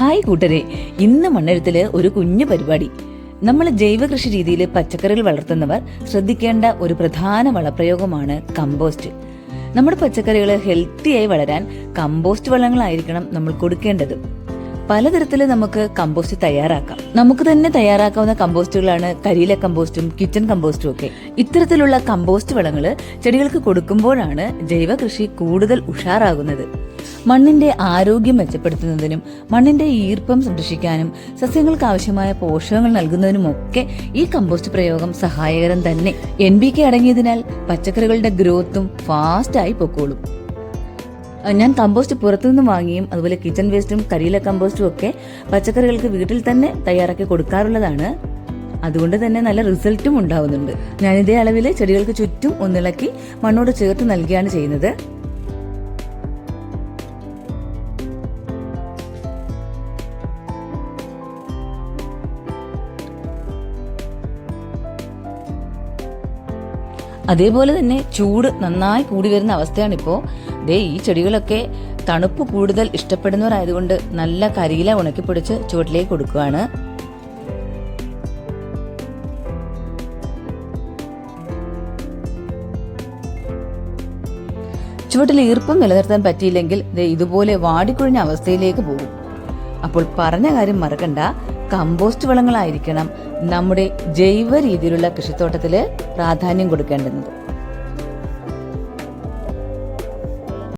Hi കൂട്ടരെ. ഇന്ന് മണ്ണെഴുത്തിൽ ഒരു കുഞ്ഞു പരിപാടി. നമ്മൾ ജൈവ കൃഷി രീതിയിൽ പച്ചക്കറികൾ വളർത്തുന്നവർ ശ്രദ്ധിക്കേണ്ട ഒരു പ്രധാന വളപ്രയോഗമാണ് കമ്പോസ്റ്റ്. നമ്മുടെ പച്ചക്കറികൾ ഹെൽത്തിയായി വളരാൻ കമ്പോസ്റ്റ് വളങ്ങളായിരിക്കണം നമ്മൾ കൊടുക്കേണ്ടത്. പലതരത്തിൽ നമുക്ക് കമ്പോസ്റ്റ് തയ്യാറാക്കാം. നമുക്ക് തന്നെ തയ്യാറാക്കാവുന്ന കമ്പോസ്റ്റുകളാണ് കരിയില കമ്പോസ്റ്റും കിച്ചൺ കമ്പോസ്റ്റും ഒക്കെ. ഇത്തരത്തിലുള്ള കമ്പോസ്റ്റ് വളങ്ങൾ ചെടികൾക്ക് കൊടുക്കുമ്പോഴാണ് ജൈവ കൃഷി കൂടുതൽ ഉഷാറാകുന്നത്. മണ്ണിന്റെ ആരോഗ്യം മെച്ചപ്പെടുത്തുന്നതിനും മണ്ണിന്റെ ഈർപ്പം സംരക്ഷിക്കാനും സസ്യങ്ങൾക്ക് ആവശ്യമായ പോഷകങ്ങൾ നൽകുന്നതിനുമൊക്കെ ഈ കമ്പോസ്റ്റ് പ്രയോഗം സഹായകരം തന്നെ. എൻ ബി കെ അടങ്ങിയതിനാൽ പച്ചക്കറികളുടെ ഗ്രോത്തും ഫാസ്റ്റായി പൊക്കോളും. ഞാൻ കമ്പോസ്റ്റ് പുറത്തുനിന്ന് വാങ്ങിയും അതുപോലെ കിച്ചൺ വേസ്റ്റും കരിയില കമ്പോസ്റ്റും ഒക്കെ പച്ചക്കറികൾക്ക് വീട്ടിൽ തന്നെ തയ്യാറാക്കി കൊടുക്കാറുള്ളതാണ്. അതുകൊണ്ട് തന്നെ നല്ല റിസൾട്ടും ഉണ്ടാവുന്നുണ്ട്. ഞാൻ ഇതേ അളവിൽ ചെടികൾക്ക് ചുറ്റും ഒന്നിളക്കി മണ്ണോട് ചേർത്ത് നൽകുകയാണ് ചെയ്യുന്നത്. അതേപോലെ തന്നെ ചൂട് നന്നായി കൂടി വരുന്ന അവസ്ഥയാണിപ്പോൾ ദേ ഈ ചെടികളൊക്കെ തണുപ്പ് കൂടുതൽ ഇഷ്ടപ്പെടുന്നവരായതുകൊണ്ട് നല്ല കരിയില ഉണക്കിപ്പൊടിച്ച് ചുവട്ടിലേക്ക് കൊടുക്കുകയാണ് ചുവട്ടിൽ ഈർപ്പം നിലനിർത്താൻ പറ്റിയില്ലെങ്കിൽ ഇതുപോലെ വാടിക്കുഴിഞ്ഞ അവസ്ഥയിലേക്ക് പോകും. അപ്പോൾ പറഞ്ഞ കാര്യം മറക്കണ്ട. കമ്പോസ്റ്റ് വളങ്ങളായിരിക്കണം നമ്മുടെ ജൈവ രീതിയിലുള്ള കൃഷിത്തോട്ടത്തിൽ പ്രാധാന്യം കൊടുക്കേണ്ടുന്നത്.